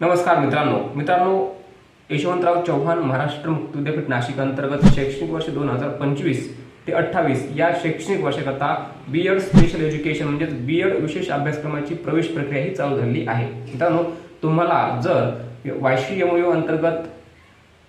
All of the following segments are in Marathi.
नमस्कार मित्रांनो. मित्रांनो यशवंतराव चव्हाण महाराष्ट्र मुक्त विद्यापीठ नाशिक अंतर्गत शैक्षणिक वर्ष दोन हजार पंचवीस ते अठ्ठावीस या शैक्षणिक वर्षाकरता बी एड स्पेशल एज्युकेशन म्हणजेच बी एड विशेष अभ्यासक्रमाची प्रवेश प्रक्रिया ही चालू झाली आहे. मित्रांनो तुम्हाला जर वायशी एम अंतर्गत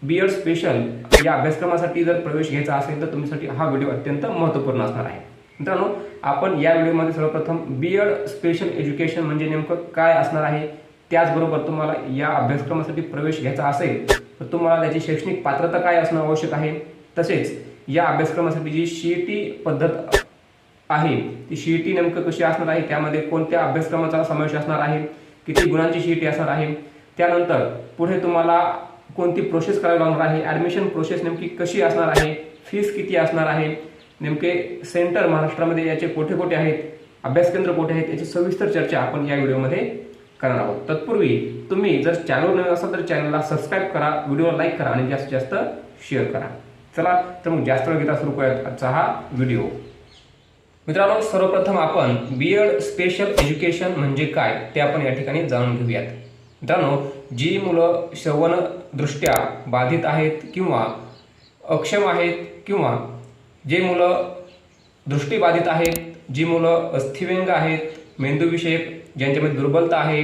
बी एड स्पेशल या अभ्यासक्रमासाठी जर प्रवेश घ्यायचा असेल तर तुमच्यासाठी हा व्हिडिओ अत्यंत महत्त्वपूर्ण असणार आहे. मित्रांनो आपण या व्हिडिओमध्ये सर्वप्रथम बी एड स्पेशल एज्युकेशन म्हणजे नेमकं काय असणार आहे? त्याचबरोबर तुम्हाला या अभ्यासक्रमासाठी प्रवेश घ्यायचा असेल तर तुम्हाला त्याची शैक्षणिक पात्रता काय असणं आवश्यक आहे? तसेच या अभ्यासक्रमासाठी जी सी टी पद्धत आहे ती सी टी नेमकं कशी असणार आहे? त्यामध्ये कोणत्या अभ्यासक्रमाचा समावेश असणार आहे? किती गुणांची सी टी असणार आहे? त्यानंतर पुढे तुम्हाला कोणती प्रोसेस करावी लागणार आहे? ॲडमिशन प्रोसेस नेमकी कशी असणार आहे? फीस किती असणार आहे? नेमके सेंटर महाराष्ट्रामध्ये याचे कोठे कोठे आहेत? अभ्यास केंद्र कोठे आहेत? याची सविस्तर चर्चा आपण या व्हिडिओमध्ये करणार आहोत. तत्पूर्वी तुम्ही जर चॅनल नवीन असाल तर चॅनलला सबस्क्राईब करा व्हिडिओला लाईक करा आणि जास्तीत जास्त शेअर करा. चला तर मग जास्त वेळ घेता सुरू करूयात आजचा हा व्हिडिओ मित्रांनो सर्वप्रथम आपण बी एड स्पेशल एज्युकेशन म्हणजे काय ते आपण या ठिकाणी जाणून घेऊयात. मित्रांनो जी मुलं श्रवणदृष्ट्या बाधित आहेत किंवा अक्षम आहेत किंवा जे मुलं दृष्टीबाधित आहेत जी मुलं अस्थिव्यंग आहेत मेंदूविषयक ज्यांच्यामध्ये दुर्बलता आहे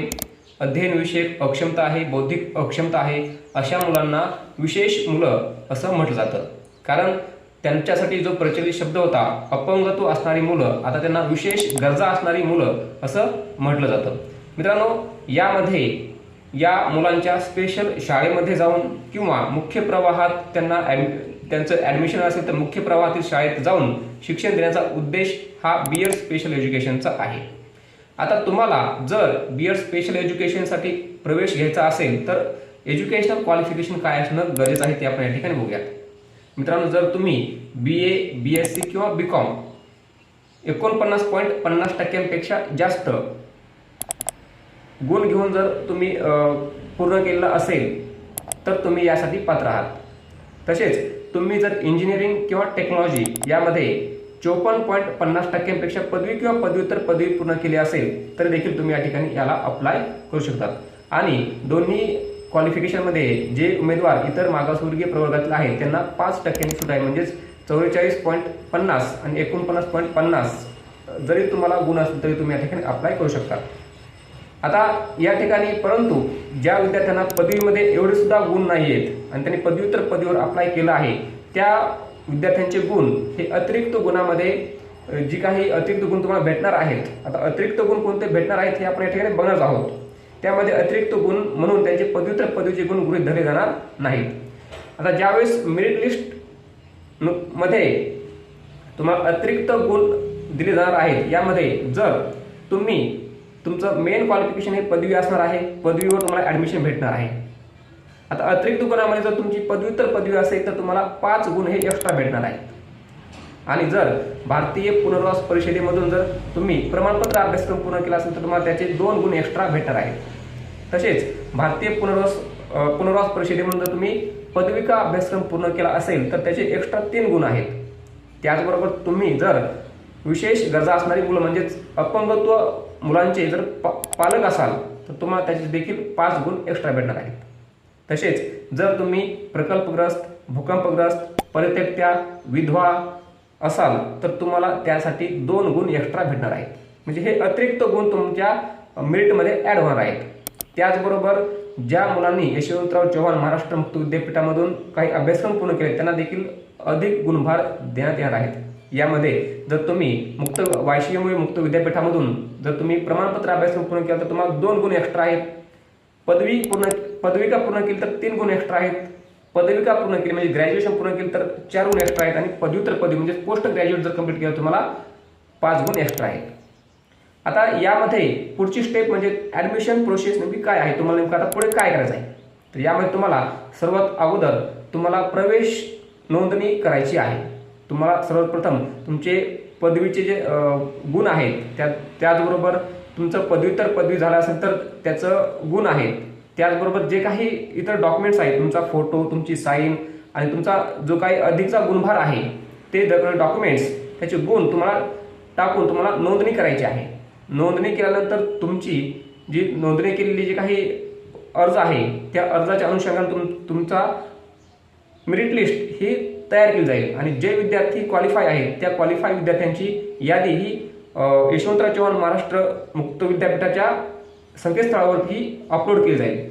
अध्ययनविषयक अक्षमता आहे बौद्धिक अक्षमता आहे अशा मुलांना विशेष मुलं असं म्हटलं जातं. कारण त्यांच्यासाठी जो प्रचलित शब्द होता अपंगत्व असणारी मुलं आता त्यांना विशेष गरजा असणारी मुलं असं म्हटलं जातं. मित्रांनो यामध्ये या मुलांच्या स्पेशल शाळेमध्ये जाऊन किंवा मुख्य प्रवाहात त्यांना ॲड त्यांचं ॲडमिशन असेल तर मुख्य प्रवाहातील शाळेत जाऊन शिक्षण देण्याचा उद्देश हा बी एड स्पेशल एज्युकेशनचा आहे. आता तुम्हाला जर बी एड स्पेशल एज्युकेशनसाठी प्रवेश घ्यायचा असेल तर एज्युकेशनल क्वालिफिकेशन काय असणं गरजेचं आहे ते आपण या ठिकाणी बघूयात. मित्रांनो जर तुम्ही बी ए बी एस सी किंवा बी कॉम एकोणपन्नास पॉईंट पन्नास टक्क्यांपेक्षा जास्त गुण घेऊन जर तुम्ही पूर्ण केलेलं असेल तर तुम्ही यासाठी पात्र आहात. तसेच तुम्ही जर इंजिनिअरिंग किंवा टेक्नॉलॉजी यामध्ये चोपन्न पॉईंट पन्नास टक्क्यांपेक्षा पदवी किंवा पदव्युत्तर पदवी पूर्ण केली असेल तर देखील तुम्ही या ठिकाणी याला अप्लाय करू शकतात. आणि दोन्ही क्वालिफिकेशनमध्ये जे उमेदवार इतर मागासवर्गीय प्रवर्गातील आहेत त्यांना पाच टक्क्यांनी सुद्धा आहे. म्हणजेच चौवेचाळीस पॉईंट पन्नास आणि एकोणपन्नास पॉईंट पन्नास जरी तुम्हाला गुण असतील तरी तुम्ही या ठिकाणी अप्लाय करू शकता. आता या ठिकाणी परंतु ज्या विद्यार्थ्यांना पदवीमध्ये एवढे सुद्धा गुण नाही आहेत आणि त्यांनी पदव्युत्तर पदवीवर अप्लाय केलं आहे त्या विद्यार्थ्यांचे गुण हे अतिरिक्त गुणामध्ये जी काही अतिरिक्त गुण तुम्हाला भेटणार आहेत आता अतिरिक्त गुण कोणते भेटणार आहेत हे आपण या ठिकाणी बघणार आहोत. त्यामध्ये अतिरिक्त गुण म्हणून त्यांचे पदव्युत्तर पदवीचे गुण गृहीत धरले जाणार नाहीत. आता ज्यावेळेस मेरिट लिस्टमध्ये तुम्हाला अतिरिक्त गुण दिले जाणार आहेत यामध्ये जर तुम्ही तुमचं मेन क्वालिफिकेशन हे पदवी असणार आहे. पदवीवर तुम्हाला ॲडमिशन भेटणार आहे. आता अतिरिक्त गुणामध्ये जर तुमची पदव्युत्तर पदवी असेल तर तुम्हाला पाच गुण हे एक्स्ट्रा भेटणार आहेत. आणि जर भारतीय पुनर्वास परिषदेमधून जर तुम्ही प्रमाणपत्र अभ्यासक्रम पूर्ण केला असेल तर तुम्हाला त्याचे दोन गुण एक्स्ट्रा भेटणार आहेत. तसेच भारतीय पुनर्वास पुनर्वास परिषदेमधून जर तुम्ही पदविका अभ्यासक्रम पूर्ण केला असेल तर त्याचे एक्स्ट्रा तीन गुण आहेत. त्याचबरोबर तुम्ही जर विशेष गरजा असणारी मुलं म्हणजेच अपंगत्व मुलांचे जर पा पालक असाल तर तुम्हाला त्याचे देखील पाच गुण एक्स्ट्रा भेटणार आहेत. तसेच जर तुम्ही प्रकल्पग्रस्त भूकंपग्रस्त परित्यक्त्या विधवा असाल तर तुम्हाला त्यासाठी दोन गुण एक्स्ट्रा भेटणार आहेत. म्हणजे हे अतिरिक्त गुण तुमच्या मेरिटमध्ये ॲड होणार आहेत. त्याचबरोबर ज्या मुलांनी यशवंतराव चव्हाण महाराष्ट्र मुक्त विद्यापीठामधून काही अभ्यासक्रम पूर्ण केले त्यांना देखील अधिक गुणभार देण्यात येणार आहेत. यामध्ये जर तुम्ही मुक्त वायशीमुळे मुक्त विद्यापीठामधून जर तुम्ही प्रमाणपत्र अभ्यासक्रम पूर्ण केला तर तुम्हाला दोन गुण एक्स्ट्रा आहेत. पदवी पूर्ण पदविका पूर्ण केली तर तीन गुण एक्स्ट्रा आहेत. पदविका पूर्ण केली म्हणजे ग्रॅज्युएशन पूर्ण केली तर चार गुण एक्स्ट्रा आहेत. आणि पदव्युत्तर पदवी म्हणजे पोस्ट ग्रॅज्युएट जर कंप्लीट केलं तुम्हाला पाच गुण एक्स्ट्रा आहेत. आता यामध्ये पुढची स्टेप म्हणजे ॲडमिशन प्रोसेस नेमकी काय आहे? तुम्हाला नेमकं आता पुढे काय करायचं आहे? तर यामध्ये तुम्हाला सर्वात अगोदर तुम्हाला प्रवेश नोंदणी करायची आहे. तुम्हाला सर्वप्रथम तुमचे पदवीचे जे गुण आहेत त्या त्याचबरोबर तुमचं पदव्युत्तर पदवी झालं असेल तर त्याचं गुण आहेत. त्याचबरोबर जे काही इतर डॉक्युमेंट्स आहेत तुमचा फोटो तुमची साईन आणि तुमचा जो काही अधिकचा गुणभार आहे ते डॉक्युमेंट्स त्याचे गुण तुम्हाला टाकून तुम्हाला नोंदणी करायची आहे. नोंदणी केल्यानंतर तुमची जी नोंदणी केलेली जी काही अर्ज आहे त्या अर्जाच्या अनुषंगाने तुम तुमचा मेरिट लिस्ट ही तयार केली जाईल. आणि जे विद्यार्थी क्वालिफाय आहेत त्या क्वालिफाय विद्यार्थ्यांची यादी ही यशवंतराव चव्हाण महाराष्ट्र मुक्त विद्यापीठाच्या संकेतस्थळावरती अपलोड केली जाईल.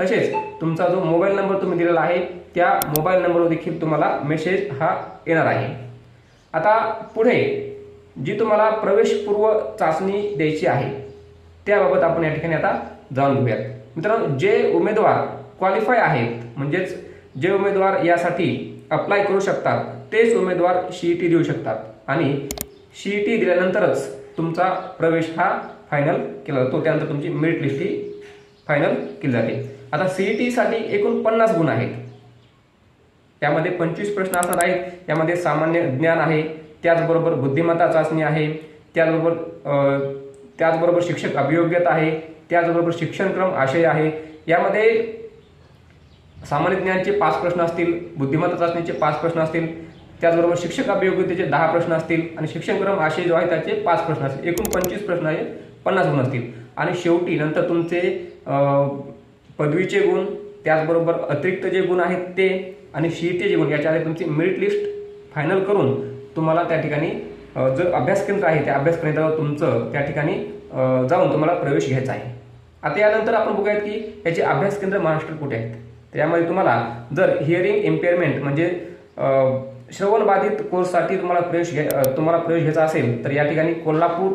तसेच तुमचा जो मोबाईल नंबर तुम्ही दिलेला आहे त्या मोबाईल नंबरवर देखील तुम्हाला मेसेज हा येणार आहे. आता पुढे जी तुम्हाला प्रवेशपूर्व चाचणी द्यायची आहे त्याबाबत आपण या ठिकाणी आता जाणून घेऊयात. मित्रांनो जे उमेदवार क्वालिफाय आहेत म्हणजेच जे उमेदवार यासाठी अप्लाय करू शकतात तेच उमेदवार सी ई टी देऊ शकतात. आणि सी ई टी दिल्यानंतरच तुमचा प्रवेश हा फायनल केला जातो. त्यानंतर तुमची मेरिट लिस्ट ही फायनल केली जाते. आता सीईटी टीसाठी एकूण पन्नास गुण आहेत. त्यामध्ये पंचवीस प्रश्न असणार आहेत. यामध्ये सामान्य ज्ञान आहे. त्याचबरोबर बुद्धिमत्ता चाचणी आहे. त्याचबरोबर त्याचबरोबर शिक्षक अभियोग्यता आहे. त्याचबरोबर शिक्षणक्रम आशय आहे. यामध्ये सामान्य ज्ञानचे पाच प्रश्न असतील बुद्धिमत्ता चाचणीचे पाच प्रश्न असतील त्याचबरोबर शिक्षक अभियोग्यतेचे दहा प्रश्न असतील आणि शिक्षणक्रम आशय जो आहे त्याचे पाच प्रश्न असतील. एकूण पंचवीस प्रश्न आहे पन्नास गुण असतील. आणि शेवटी नंतर तुमचे पदवीचे गुण त्याचबरोबर अतिरिक्त जे गुण आहेत ते आणि सीईटी जे गुण याच्या आधी तुमची मेरिट लिस्ट फायनल करून तुम्हाला त्या ठिकाणी जो अभ्यास केंद्र आहे त्या अभ्यास केंद्रावर तुमचं त्या ठिकाणी जाऊन तुम्हाला प्रवेश घ्यायचा आहे. आता यानंतर आपण बघूयात की याचे अभ्यास केंद्र महाराष्ट्रात कुठे आहेत? त्यामध्ये तुम्हाला जर हिअरिंग इम्पेअरमेंट म्हणजे श्रवणबाधित कोर्ससाठी तुम्हाला प्रवेश घ्या तुम्हाला प्रवेश घ्यायचा असेल तर या ठिकाणी कोल्हापूर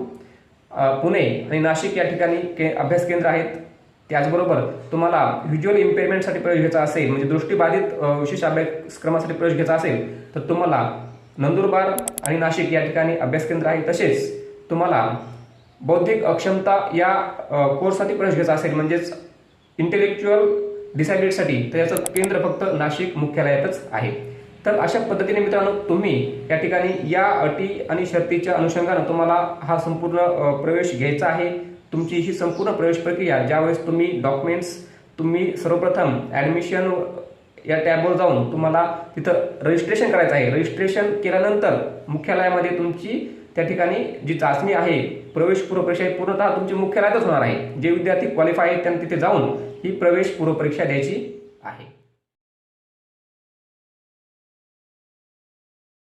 पुणे आणि नाशिक या ठिकाणी के अभ्यास केंद्र आहेत. त्याचबरोबर तुम्हाला व्हिज्युअल इम्पेअरमेंटसाठी प्रवेश घ्यायचा असेल म्हणजे दृष्टीबाधित विशेष अभ्यासक्रमासाठी प्रवेश घ्यायचा असेल तर तुम्हाला नंदुरबार आणि नाशिक या ठिकाणी अभ्यास केंद्र आहे. तसेच तुम्हाला बौद्धिक अक्षमता या कोर्ससाठी प्रवेश घ्यायचा असेल म्हणजेच इंटेलेक्च्युअल डिसॅबिलिटीसाठी तर याचं केंद्र फक्त नाशिक मुख्यालयातच आहे. तर अशा पद्धतीने मित्रांनो तुम्ही या ठिकाणी या अटी आणि शर्तीच्या अनुषंगानं तुम्हाला हा संपूर्ण प्रवेश घ्यायचा आहे. तुमची ही संपूर्ण प्रवेश प्रक्रिया ज्यावेळेस तुम्ही डॉक्युमेंट्स तुम्ही सर्वप्रथम ॲडमिशन या टॅबवर जाऊन तुम्हाला तिथं रजिस्ट्रेशन करायचं आहे. रजिस्ट्रेशन केल्यानंतर मुख्यालयामध्ये तुमची त्या ठिकाणी जी चाचणी आहे प्रवेशपूर्व परीक्षा पूर्णतः तुमची मुख्यालयातच होणार आहे. जे विद्यार्थी क्वालिफाय आहेत त्यांना तिथे जाऊन ही प्रवेश पूर्वपरीक्षा द्यायची आहे.